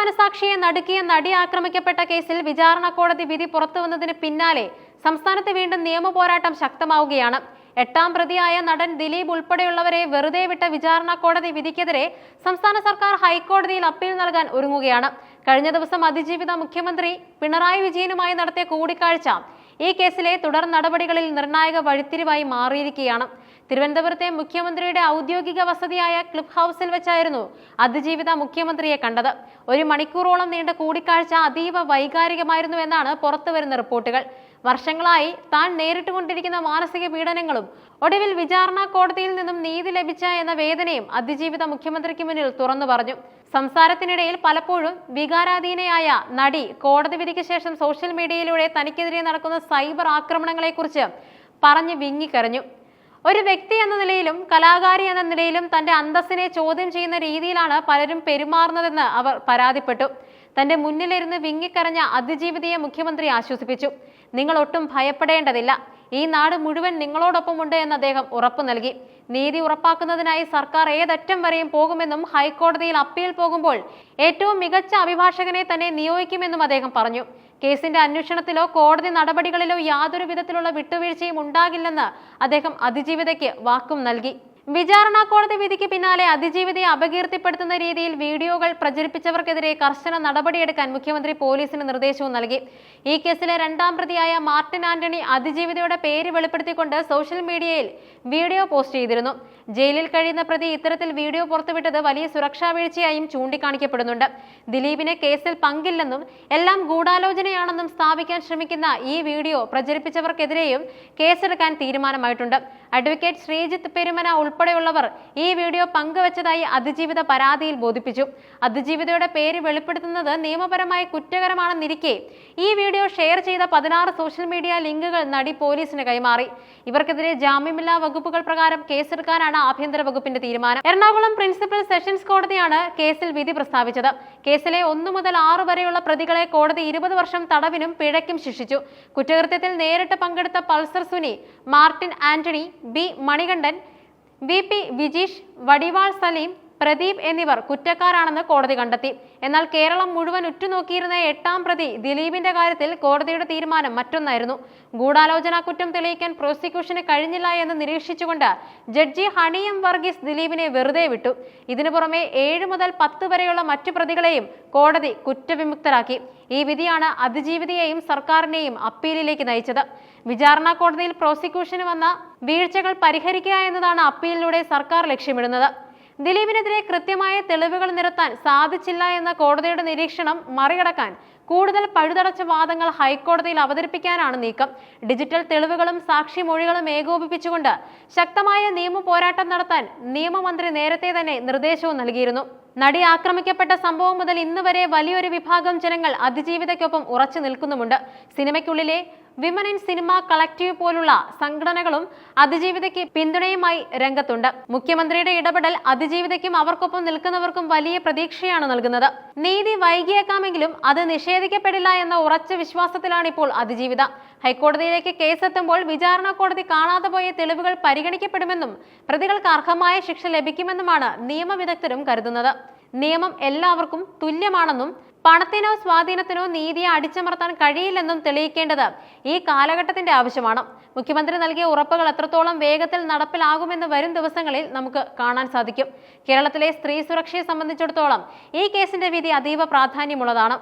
മനസാക്ഷിയെ നടുക്കിയ നടി ആക്രമിക്കപ്പെട്ട കേസിൽ വിചാരണ കോടതി വിധി പുറത്തുവന്നതിന് പിന്നാലെ സംസ്ഥാനത്ത് വീണ്ടും നിയമ പോരാട്ടം ശക്തമാവുകയാണ്. എട്ടാം പ്രതിയായ നടൻ ദിലീപ് ഉൾപ്പെടെയുള്ളവരെ വെറുതെ വിട്ട വിചാരണ കോടതി വിധിക്കെതിരെ സംസ്ഥാന സർക്കാർ ഹൈക്കോടതിയിൽ അപ്പീൽ നൽകാൻ ഒരുങ്ങുകയാണ്. കഴിഞ്ഞ ദിവസം അതിജീവിത മുഖ്യമന്ത്രി പിണറായി വിജയനുമായി നടത്തിയ കൂടിക്കാഴ്ച ഈ കേസിലെ തുടർ നടപടികളിൽ നിർണായക വഴിത്തിരിവായി മാറിയിരിക്കുകയാണ്. തിരുവനന്തപുരത്തെ മുഖ്യമന്ത്രിയുടെ ഔദ്യോഗിക വസതിയായ ക്ലിഫ് ഹൗസിൽ വെച്ചായിരുന്നു അതിജീവിത മുഖ്യമന്ത്രിയെ കണ്ടത്. ഒരു മണിക്കൂറോളം നീണ്ട കൂടിക്കാഴ്ച അതീവ വൈകാരികമായിരുന്നു എന്നാണ് പുറത്തുവരുന്ന റിപ്പോർട്ടുകൾ. വർഷങ്ങളായി താൻ നേരിട്ടുകൊണ്ടിരിക്കുന്ന മാനസിക പീഡനങ്ങളും ഒടുവിൽ വിചാരണ കോടതിയിൽ നിന്നും നീതി ലഭിച്ച എന്ന വേദനയും അതിജീവിത മുഖ്യമന്ത്രിക്ക് മുന്നിൽ തുറന്നു പറഞ്ഞു. സംസാരത്തിനിടയിൽ പലപ്പോഴും വികാരാധീനയായ നടി കോടതി വിധിക്ക് ശേഷം സോഷ്യൽ മീഡിയയിലൂടെ തനിക്കെതിരെ നടക്കുന്ന സൈബർ ആക്രമണങ്ങളെക്കുറിച്ച് പറഞ്ഞ് വിങ്ങിക്കരഞ്ഞു. ഒരു വ്യക്തി എന്ന നിലയിലും കലാകാരി എന്ന നിലയിലും തന്റെ അന്തസ്സിനെ ചോദ്യം ചെയ്യുന്ന രീതിയിലാണ് പലരും പെരുമാറുന്നതെന്ന് അവർ പരാതിപ്പെട്ടു. തന്റെ മുന്നിലിരുന്ന് വിങ്ങിക്കരഞ്ഞ അതിജീവിതയെ മുഖ്യമന്ത്രി ആശ്വസിപ്പിച്ചു. നിങ്ങൾ ഒട്ടും ഭയപ്പെടേണ്ടതില്ല. ഈ നാട് മുഴുവൻ നിങ്ങളോടൊപ്പമുണ്ട് എന്ന് അദ്ദേഹം ഉറപ്പു നൽകി. നീതി ഉറപ്പാക്കുന്നതിനായി സർക്കാർ ഏതറ്റം വരെയും പോകുമെന്നും ഹൈക്കോടതിയിൽ അപ്പീൽ പോകുമ്പോൾ ഏറ്റവും മികച്ച അഭിഭാഷകനെ തന്നെ നിയോഗിക്കുമെന്നും അദ്ദേഹം പറഞ്ഞു. കേസിന്റെ അന്വേഷണത്തിലോ കോടതി നടപടികളിലോ യാതൊരു വിധത്തിലുള്ള വിട്ടുവീഴ്ചയും ഉണ്ടാകില്ലെന്ന് അദ്ദേഹം അതിജീവിതയ്ക്ക് വാക്കും നൽകി. വിചാരണ കോടതി വിധിക്ക് പിന്നാലെ അതിജീവിതയെ അപകീർത്തിപ്പെടുത്തുന്ന രീതിയിൽ വീഡിയോകൾ പ്രചരിപ്പിച്ചവർക്കെതിരെ കർശന നടപടിയെടുക്കാൻ മുഖ്യമന്ത്രി പോലീസിന് നിർദ്ദേശവും നൽകി. ഈ കേസിലെ രണ്ടാം പ്രതിയായ മാർട്ടിൻ ആന്റണി അതിജീവിതയുടെ പേര് വെളിപ്പെടുത്തിക്കൊണ്ട് സോഷ്യൽ മീഡിയയിൽ വീഡിയോ പോസ്റ്റ് ചെയ്തിരുന്നു. ജയിലിൽ കഴിയുന്ന പ്രതി ഇത്തരത്തിൽ വീഡിയോ പുറത്തുവിട്ടത് വലിയ സുരക്ഷാ വീഴ്ചയായും ചൂണ്ടിക്കാണിക്കപ്പെടുന്നുണ്ട്. ദിലീപിനെ കേസിൽ പങ്കില്ലെന്നും എല്ലാം ഗൂഢാലോചനയാണെന്നും സ്ഥാപിക്കാൻ ശ്രമിക്കുന്ന ഈ വീഡിയോ പ്രചരിപ്പിച്ചവർക്കെതിരെയും കേസെടുക്കാൻ തീരുമാനമായിട്ടുണ്ട്. അഡ്വക്കേറ്റ് ശ്രീജിത്ത് പെരുമന ഉൾപ്പെടെയുള്ളവർ ഈ വീഡിയോ പങ്കുവച്ചതായി അതിജീവിത പരാതിയിൽ ബോധിപ്പിച്ചു. അതിജീവിതയുടെ പേര് വെളിപ്പെടുത്തുന്നത് നിയമപരമായി കുറ്റകരമാണെന്നിരിക്കെ. ഈ വീഡിയോ ഷെയർ ചെയ്ത പതിനാറ് സോഷ്യൽ മീഡിയ ലിങ്കുകൾ നടി പോലീസിന് കൈമാറി. ഇവർക്കെതിരെ ജാമ്യമില്ലാ വകുപ്പുകൾ പ്രകാരം കേസെടുക്കാനാണ് ആഭ്യന്തര വകുപ്പിന്റെ തീരുമാനം. എറണാകുളം പ്രിൻസിപ്പൽ സെഷൻസ് കോടതിയാണ് കേസിൽ വിധി പ്രസ്താവിച്ചത്. കേസിലെ ഒന്നു മുതൽ ആറ് വരെയുള്ള പ്രതികളെ കോടതി ഇരുപത് വർഷം തടവിനും പിഴയ്ക്കും ശിക്ഷിച്ചു. കുറ്റകൃത്യത്തിൽ നേരിട്ട് പങ്കെടുത്ത Pulsar Suni Martin Antony B Manikandan V P Vijeesh വടിവാൾ Saleem Pradeep എന്നിവർ കുറ്റക്കാരാണെന്ന് കോടതി കണ്ടെത്തി. എന്നാൽ കേരളം മുഴുവൻ ഉറ്റുനോക്കിയിരുന്ന എട്ടാം പ്രതി ദിലീപിന്റെ കാര്യത്തിൽ കോടതിയുടെ തീരുമാനം മറ്റൊന്നായിരുന്നു. ഗൂഢാലോചന കുറ്റം തെളിയിക്കാൻ പ്രോസിക്യൂഷന് കഴിഞ്ഞില്ല എന്ന് നിരീക്ഷിച്ചുകൊണ്ട് ജഡ്ജി ഹണിയം വർഗീസ് ദിലീപിനെ വെറുതെ വിട്ടു. ഇതിനു പുറമെ ഏഴ് മുതൽ പത്ത് വരെയുള്ള മറ്റു പ്രതികളെയും കോടതി കുറ്റവിമുക്തരാക്കി. ഈ വിധിയാണ് അതിജീവിതയെയും സർക്കാരിനെയും അപ്പീലിലേക്ക് നയിച്ചത്. വിചാരണ കോടതിയിൽ പ്രോസിക്യൂഷന് വന്ന വീഴ്ചകൾ പരിഹരിക്കുക എന്നതാണ് അപ്പീലിലൂടെ സർക്കാർ ലക്ഷ്യമിടുന്നത്. ദിലീപിനെതിരെ കൃത്യമായ തെളിവുകൾ നിരത്താൻ സാധിച്ചില്ല എന്ന കോടതിയുടെ നിരീക്ഷണം മറികടക്കാൻ കൂടുതൽ പഴുതടച്ച വാദങ്ങൾ ഹൈക്കോടതിയിൽ അവതരിപ്പിക്കാനാണ് നീക്കം. ഡിജിറ്റൽ തെളിവുകളും സാക്ഷി മൊഴികളും ഏകോപിപ്പിച്ചുകൊണ്ട് ശക്തമായ നിയമ പോരാട്ടം നടത്താൻ നിയമമന്ത്രി നേരത്തെ തന്നെ നിർദ്ദേശവും നൽകിയിരുന്നു. നടി ആക്രമിക്കപ്പെട്ട സംഭവം മുതൽ ഇന്ന് വരെ വലിയൊരു വിഭാഗം ജനങ്ങൾ അതിജീവിതയ്ക്കൊപ്പം ഉറച്ചു നിൽക്കുന്നുമുണ്ട്. സിനിമയ്ക്കുള്ളിലെ വിമൻ ഇൻ സിനിമ കളക്റ്റീവ് പോലുള്ള സംഘടനകളും അതിജീവിതയ്ക്ക് പിന്തുണയുമായി രംഗത്തുണ്ട്. മുഖ്യമന്ത്രിയുടെ ഇടപെടൽ അതിജീവിതയ്ക്കും അവർക്കൊപ്പം നിൽക്കുന്നവർക്കും വലിയ പ്രതീക്ഷയാണ് നൽകുന്നത്. നീതി വൈകിയേക്കാമെങ്കിലും അത് നിഷേധിക്കപ്പെടില്ല എന്ന ഉറച്ച വിശ്വാസത്തിലാണ് ഇപ്പോൾ അതിജീവിത. ഹൈക്കോടതിയിലേക്ക് കേസ് എത്തുമ്പോൾ വിചാരണ കോടതി കാണാതെ പോയ തെളിവുകൾ പരിഗണിക്കപ്പെടുമെന്നും പ്രതികൾക്ക് അർഹമായ ശിക്ഷ ലഭിക്കുമെന്നുമാണ് നിയമവിദഗ്ധരും കരുതുന്നത്. നിയമം എല്ലാവർക്കും തുല്യമാണെന്നും പണത്തിനോ സ്വാധീനത്തിനോ നീതിയെ അടിച്ചമർത്താൻ കഴിയില്ലെന്നും തെളിയിക്കേണ്ടത് ഈ കാലഘട്ടത്തിന്റെ ആവശ്യമാണ്. മുഖ്യമന്ത്രി നൽകിയ ഉറപ്പുകൾ എത്രത്തോളം വേഗത്തിൽ നടപ്പിലാകുമെന്ന് വരും ദിവസങ്ങളിൽ നമുക്ക് കാണാൻ സാധിക്കും. കേരളത്തിലെ സ്ത്രീ സുരക്ഷയെ സംബന്ധിച്ചിടത്തോളം ഈ കേസിന്റെ വിധി അതീവ പ്രാധാന്യമുള്ളതാണ്.